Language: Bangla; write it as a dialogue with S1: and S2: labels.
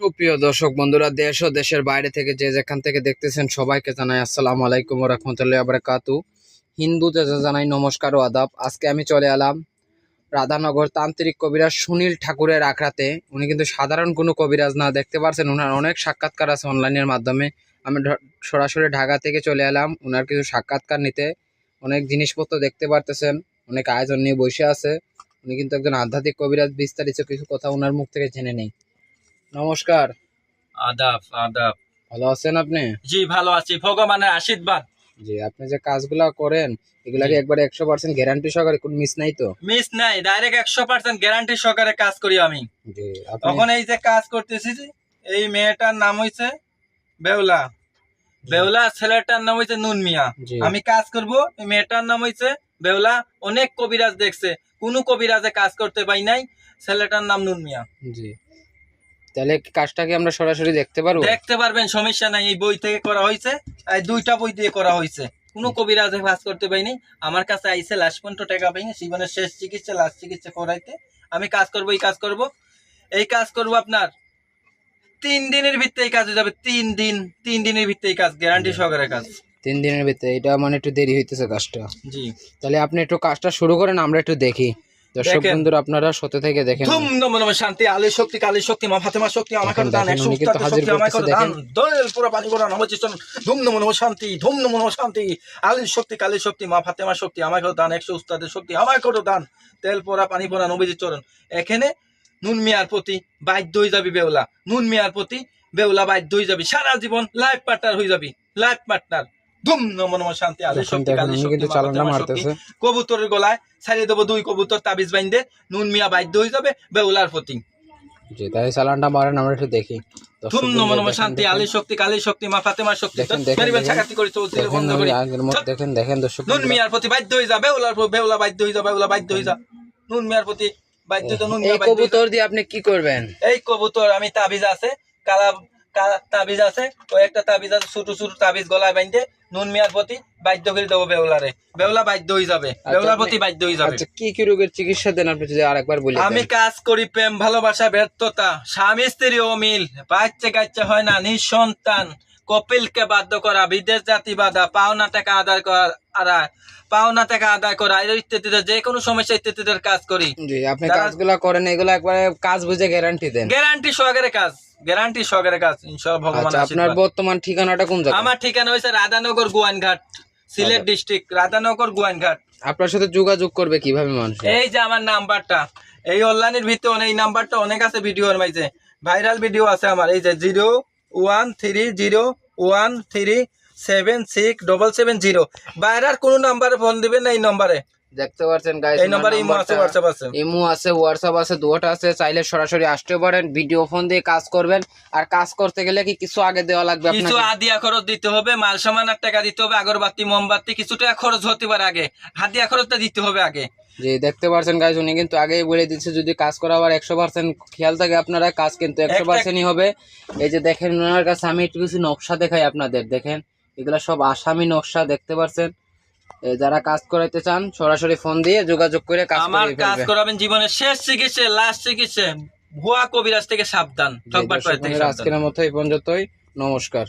S1: সুপ্রিয় দর্শক বন্ধুরা, দেশ ও দেশের বাইরে থেকে যে যেখান থেকে দেখতেছেন সবাইকে জানাই আসসালামু আলাইকুম রহমতুল্লাহ আবরাকাতু হিন্দু যে জানাই নমস্কার ও আদাব। আজকে আমি চলে এলাম রাধানগর তান্ত্রিক কবিরাজ সুনীল ঠাকুরের আখড়াতে। উনি কিন্তু সাধারণ কোনো কবিরাজ না, দেখতে পারছেন? ওনার অনেক সাক্ষাৎকার আছে অনলাইনের মাধ্যমে। আমি সরাসরি ঢাকা থেকে চলে এলাম। ওনার কিছু সাক্ষাৎকার নিতে অনেক জিনিসপত্র দেখতে পারতেছেন। অনেক আয়োজন নিয়ে বসে আছে। উনি কিন্তু একজন আধ্যাত্মিক কবিরাজ, বিস্তারিত কিছু কথা ওনার মুখ থেকে জেনে নেই। নমস্কার।
S2: আদাব আদাব।
S1: ভালো আছেন আপনি?
S2: জি ভালো আছি। ভগবানের আশীর্বাদ।
S1: জি আপনি যে কাজগুলা করেন এগুলা কি
S2: জি।
S1: একবারে একশো পার্সেন্ট গ্যারান্টি সহকারে কোন মিস নাই তো?
S2: মিস নাই ডাইরেক্ট একশো পার্সেন্ট গ্যারান্টি সহকারে কাজ করি আমি।
S1: জি
S2: তখন এই যে কাজ করতেছি এই মেয়েটার নাম হইছে বেউলা। বেউলা ছেলেটার নাম হইছে নুন মিয়া। আমি কাজ করব এই মেয়েটার নাম হইছে বেউলা। অনেক কবিরাজ দেখছে কোন কবিরাজে কাজ করতে পাই নাই ছেলেটার নাম নুন মিয়া।
S1: জি। তাহলে কি কাজটা কি আমরা সরাসরি দেখতে পারব?
S2: দেখতে পারবেন সমস্যা নাই। এই বই থেকে করা হয়েছে। এই দুইটা বই দিয়ে করা হয়েছে। কোন কবিরাজে কাজ করতে পাইনি আমার কাছে আইসে লাস্ট পর্যন্ত টাকা পাইনি। জীবনের শেষ চিকিৎসা লাস্ট চিকিৎসা করাইতে। আমি কাজ করব এই কাজ করব। এই কাজ করব আপনার তিন দিনের ভিতরে এই কাজ হয়ে যাবে। তিন দিন তিন দিনের ভিতরে এই কাজ গ্যারান্টি সহকারে কাজ।
S1: তিন দিনের ভিতরে। এটা মানে একটু দেরি হইতেছে কাজটা।
S2: জি।
S1: তাহলে আপনি একটু কাজটা শুরু করেন আমরা একটু দেখি। দর্শক বন্ধুরা আপনারা সতে থেকে দেখেন।
S2: ধুম নম নম শান্তি আলী শক্তি কালী শক্তি মা ফাতেমা শক্তি
S1: দেখেন,
S2: দান
S1: হাজির
S2: শক্তি আমার করে দান। দোল পুরো পানি ভরা নম চিস্তন ধুম নম নম শান্তি ধুম নম নম শান্তি আলী শক্তি কালী শক্তি মা ফাতেমা শক্তি আমার করে দান একশো উস্তাদের শক্তি আমার করে দান। তেল পোড়া পানি পোড়া নবীজির চরণ এখানে নুন মিয়ার প্রতি বাধ্য হয়ে যাবি বেউলা। নুন মিয়ার প্রতি বেউলা বাধ্য হয়ে যাবি। সারা জীবন লাইফ পার্টনার হয়ে যাবি। লাইফ পার্টনার ধুম নম নম শান্তি আলী শক্তি
S1: দেখেন
S2: শক্তি
S1: কিন্তু
S2: মা
S1: চালানটা
S2: ফাতেমা শক্তি।
S1: মারতেছে
S2: কবুতরের গলায় ছাড়িয়ে দেবো দুই কবুতর তাবিজ বাইন্দে নুন মিয়া বাধ্য হয়ে যাবে বেউলার প্রতি
S1: জি তাই চালানটা মারেন আমরা একটু দেখি।
S2: ধুম নম নম শান্তি
S1: দেখেন।
S2: শক্তি কালী শক্তি মা ফাতেমা শক্তি।
S1: দেখেন,
S2: তো
S1: দেখেন,
S2: মেরিবেন
S1: দেখেন।
S2: ছাকাতি করে চলছিল বন্ধ
S1: আমি
S2: করি।
S1: আগের মতো দেখেন দেখেন দর্শক
S2: নুন মিয়ার প্রতি বাধ্য হয়ে যা বেউলার বেউলা বাধ্য হয়ে যা বেউলা বাধ্য হয়ে যা নুন মিয়ার প্রতি বাধ্য নুন মিয়া বাধ্য যা।
S1: কবুতর দিয়ে আপনি কি করবেন?
S2: এই কবুতর আমি তাবিজ আছে কালা কালা তাবিজ আছে ওই একটা তাবিজ আছে ছোট ছোট তাবিজ গলায় বাইন্ধে নুন মিয়ার প্রতি বাধ্য করে দেবো বেউলারে। বেউলা বাধ্য হয়ে যাবে। বেউলার প্রতি বাধ্য হয়ে যাবে।
S1: আচ্ছা কি কি রোগের চিকিৎসা দেন আপনি যদি আরেকবার বলি
S2: আমি কাজ করি প্রেম ভালোবাসা ব্যর্থতা। স্বামী স্ত্রী অমিল। বাচ্চা কাচ্চা হয় না নিঃসন্তান। কপিলকে বাধ্য করা বিদেশ জাতি বাধা পাওনা টাকা আদায় করা আদায় পাওনা টাকা আদায় করা ইত্যাদিতে যে কোনো সমস্যা ইত্যাদিদের কাজ করি।
S1: আপনি কাজগুলা করেন এগুলো একবারে কাজ বুঝে গ্যারান্টি দেন।
S2: গ্যারান্টি সহকারে কাজ। গ্যারান্টি সহকারে কাজ ইনশাআল্লাহ ভগবান
S1: আচ্ছা আপনার বর্তমান ঠিকানাটা কোন জায়গা
S2: আমার ঠিকানা হয়েছে রাধানগর গোয়াইনঘাট সিলেট ডিস্ট্রিক্ট রাধানগর গোয়াইনঘাট
S1: আপনার সাথে যোগাযোগ করবে কীভাবে মানুষ
S2: এই যে আমার নাম্বারটা এই অনলাইনের ভিতরে এই নাম্বারটা অনেক আছে ভিডিওর মাঝে ভাইরাল ভিডিও আছে আমার এই যে zero one three zero one three seven six double seven zero. বাইরের কোনো নাম্বারে ফোন দিবেন না এই নম্বরে।
S1: দেখতে পাচ্ছেন গাইস
S2: এই নম্বরে ইমো আছে হোয়াটসঅ্যাপ আছে।
S1: ইমো আছে হোয়াটসঅ্যাপ আছে দুটো আছে চাইলে সরাসরি আসতে পারেন ভিডিও ফোন দিয়ে কাজ করবেন। আর কাজ করতে গেলে কি কিছু আগে দেওয়া লাগবে
S2: কিছু
S1: আপনাকে
S2: আদিয়া খরচ দিতে হবে মাল সামানের টাকা দিতে হবে আগরবাতি মোমবাতি কিছু টাকা খরচ হতে পারে আগে। হাদিয়া খরচটা দিতে হবে আগে।
S1: যে দেখতে পারছেন গাইস উনি কিন্তু আগেই বলে দিচ্ছে যদি কাজ করা আবার একশো পার্সেন্ট খেয়াল থাকে আপনারা কাজ কিন্তু একশো পার্সেন্টই হবে। এই যে দেখেন ওনার কাছে আমি একটু কিছু নকশা দেখাই আপনাদের দেখেন। এগুলা সব আসামি নকশা দেখতে পারছেন? এ, যারা কাজ করাইতে চান সরাসরি ফোন দিয়ে যোগাযোগ করে কাজ
S2: আমার কাজ করাবেন জীবনের শেষ চিকিৎসা লাস্ট চিকিৎসা ভুয়া কবিরাজ থেকে সাবধান।
S1: আজকের মতো এই পর্যন্তই। নমস্কার।